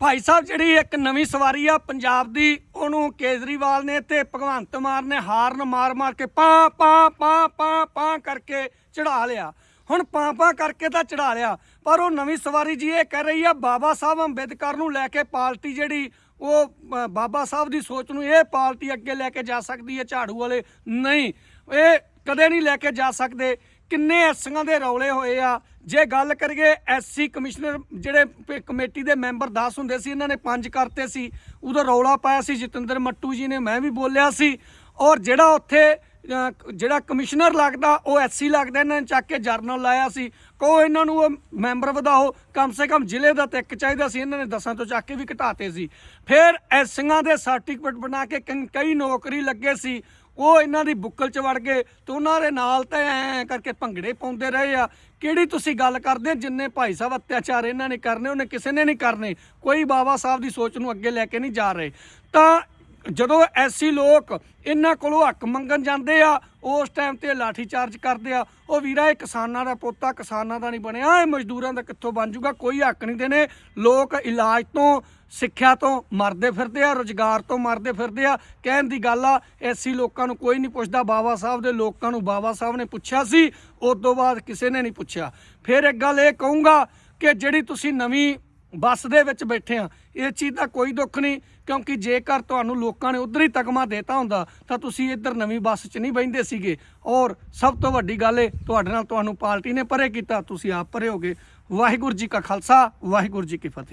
ਭਾਈ ਸਾਹਿਬ, ਜਿਹੜੀ ਇੱਕ ਨਵੀਂ ਸਵਾਰੀ ਆ ਪੰਜਾਬ ਦੀ, ਉਹਨੂੰ ਕੇਜਰੀਵਾਲ ਨੇ ਤੇ ਭਗਵੰਤ ਮਾਨ ਨੇ ਹਾਰਨ ਮਾਰ-ਮਾਰ ਕੇ ਪਾ ਪਾ ਪਾ ਪਾ ਪਾ ਕਰਕੇ ਚੜਾ ਲਿਆ। ਹੁਣ ਪਾ ਪਾ ਕਰਕੇ ਤਾਂ ਚੜਾ ਲਿਆ, ਪਰ ਉਹ ਨਵੀਂ ਸਵਾਰੀ ਜੀ ਇਹ ਕਹਿ ਰਹੀ ਆ, ਬਾਬਾ ਸਾਹਿਬ ਅੰਬੇਦਕਰ ਨੂੰ ਲੈ ਕੇ ਪਾਰਟੀ ਜਿਹੜੀ, ਉਹ ਬਾਬਾ ਸਾਹਿਬ ਦੀ ਸੋਚ ਨੂੰ ਇਹ ਪਾਰਟੀ ਅੱਗੇ ਲੈ ਕੇ ਜਾ ਸਕਦੀ ਹੈ, ਝਾੜੂ ਵਾਲੇ? ਨਹੀਂ। ਇਹ ਕਦੇ ਨਹੀਂ ਲੈ ਕੇ ਜਾ ਸਕਦੇ। ਕਿੰਨੇ ਐਸੀਆਂ ਦੇ ਰੌਲੇ ਹੋਏ ਆ ਜੇ ਗੱਲ ਕਰੀਏ ਐਸਸੀ ਕਮਿਸ਼ਨਰ ਜਿਹੜੇ ਕਮੇਟੀ ਦੇ ਮੈਂਬਰ 10 ਹੁੰਦੇ ਸੀ, ਇਹਨਾਂ ਨੇ ਪੰਜ ਕਰਤੇ ਸੀ। ਉਦੋਂ ਰੌਲਾ ਪਾਇਆ ਸੀ, ਜਤਿੰਦਰ ਮੱਟੂ ਜੀ ਨੇ, ਮੈਂ ਵੀ ਬੋਲਿਆ ਸੀ। ਔਰ ਜਿਹੜਾ ਉੱਥੇ ਜਿਹੜਾ ਕਮਿਸ਼ਨਰ ਲੱਗਦਾ, ਉਹ ਐਸਸੀ ਲੱਗਦਾ, ਇਹਨਾਂ ਨੇ ਚੱਕ ਕੇ ਜਰਨਲ ਲਾਇਆ ਸੀ। ਕੋ ਇਹਨਾਂ ਨੂੰ ਉਹ ਮੈਂਬਰ ਵਧਾਓ, ਕਮ ਸੇ ਕਮ ਜ਼ਿਲ੍ਹੇ ਦਾ ਤੇ ਇੱਕ ਚਾਹੀਦਾ ਸੀ, ਇਹਨਾਂ ਨੇ ਦਸਾਂ ਤੋਂ ਚੱਕ ਕੇ ਵੀ ਘਟਾਤੇ ਸੀ। ਫਿਰ ਐਸੀਆਂ ਦੇ ਸਰਟੀਫਿਕੇਟ ਬਣਾ ਕੇ ਕਈ ਨੌਕਰੀ ਲੱਗੇ ਸੀ। ਉਹ ਇਹਨਾਂ ਦੀ ਬੁੱਕਲ ਚ ਵੜ ਗਏ ਤੇ ਉਹਨਾਂ ਦੇ ਨਾਲ ਤਾਂ ਐ ਕਰਕੇ ਭੰਗੜੇ ਪਾਉਂਦੇ ਰਹੇ ਆ। ਕਿਹੜੀ ਤੁਸੀਂ ਗੱਲ ਕਰਦੇ ਜਿੰਨੇ ਭਾਈ ਸਾਹਿਬ ਅਤਿਆਚਾਰ ਇਹਨਾਂ ਨੇ ਕਰਨੇ, ਉਹਨੇ ਕਿਸੇ ਨੇ ਨਹੀਂ ਕਰਨੇ। ਕੋਈ ਬਾਬਾ ਸਾਹਿਬ ਦੀ ਸੋਚ ਨੂੰ ਅੱਗੇ ਲੈ ਕੇ ਨਹੀਂ ਜਾ ਰਹੇ। ਤਾਂ ਜਦੋਂ ਐਸੀ ਲੋਕ ਇਹਨਾਂ ਕੋਲੋਂ ਹੱਕ ਮੰਗਣ ਜਾਂਦੇ ਆ, ਉਸ ਟਾਈਮ ਤੇ ਲਾਠੀ ਚਾਰਜ ਕਰਦੇ ਆ। ਉਹ ਵੀਰਾ, ਇਹ ਕਿਸਾਨਾਂ ਦਾ ਪੋਤਾ ਕਿਸਾਨਾਂ ਦਾ ਨਹੀਂ ਬਣਿਆ। ਇਹ ਮਜ਼ਦੂਰਾਂ ਦਾ ਕਿੱਥੋਂ ਬਣ ਜੂਗਾ ਕੋਈ ਹੱਕ ਨਹੀਂ ਦੇਣੇ। ਲੋਕ ਇਲਾਜ ਤੋਂ, ਸਿੱਖਿਆ ਤੋਂ ਮਰਦੇ ਫਿਰਦੇ ਆ, ਰੋਜ਼ਗਾਰ ਤੋਂ ਮਰਦੇ ਫਿਰਦੇ ਆ। ਕਹਿਣ ਦੀ ਗੱਲ ਆ, ਐਸੀ ਲੋਕਾਂ ਨੂੰ ਕੋਈ ਨਹੀਂ ਪੁੱਛਦਾ। ਬਾਬਾ ਸਾਹਿਬ ਦੇ ਲੋਕਾਂ ਨੂੰ ਬਾਬਾ ਸਾਹਿਬ ਨੇ ਪੁੱਛਿਆ ਸੀ, ਉਸ ਤੋਂ ਬਾਅਦ ਕਿਸੇ ਨੇ ਨਹੀਂ ਪੁੱਛਿਆ। ਫਿਰ ਇੱਕ ਗੱਲ ਇਹ ਕਹੂੰਗਾ ਕਿ ਜਿਹੜੀ ਤੁਸੀਂ ਨਵੀਂ ਬੱਸ ਦੇ ਵਿੱਚ ਬੈਠੇ ਆ ਇਹ ਚੀਜ਼ ਦਾ ਕੋਈ ਦੁੱਖ ਨਹੀਂ, ਕਿਉਂਕਿ ਜੇਕਰ ਤੁਹਾਨੂੰ ਲੋਕਾਂ ਨੇ ਉਧਰ ਹੀ ਤਕਮਾ ਦੇਤਾ ਹੁੰਦਾ, ਤਾਂ ਤੁਸੀਂ ਇੱਧਰ ਨਵੀਂ ਬੱਸ 'ਚ ਨਹੀਂ ਬੈਠਦੇ ਸੀਗੇ। ਔਰ ਸਭ ਤੋਂ ਵੱਡੀ ਗੱਲ ਏ ਤੁਹਾਡੇ ਨਾਲ ਤੁਹਾਨੂੰ ਪਾਰਟੀ ਨੇ ਪਰੇ ਕੀਤਾ, ਤੁਸੀਂ ਆਪ ਪਰੇ ਹੋਗੇ ਵਾਹਿਗੁਰੂ ਜੀ ਕਾ ਖਾਲਸਾ, ਵਾਹਿਗੁਰੂ ਜੀ ਕੀ ਫਤਿਹ।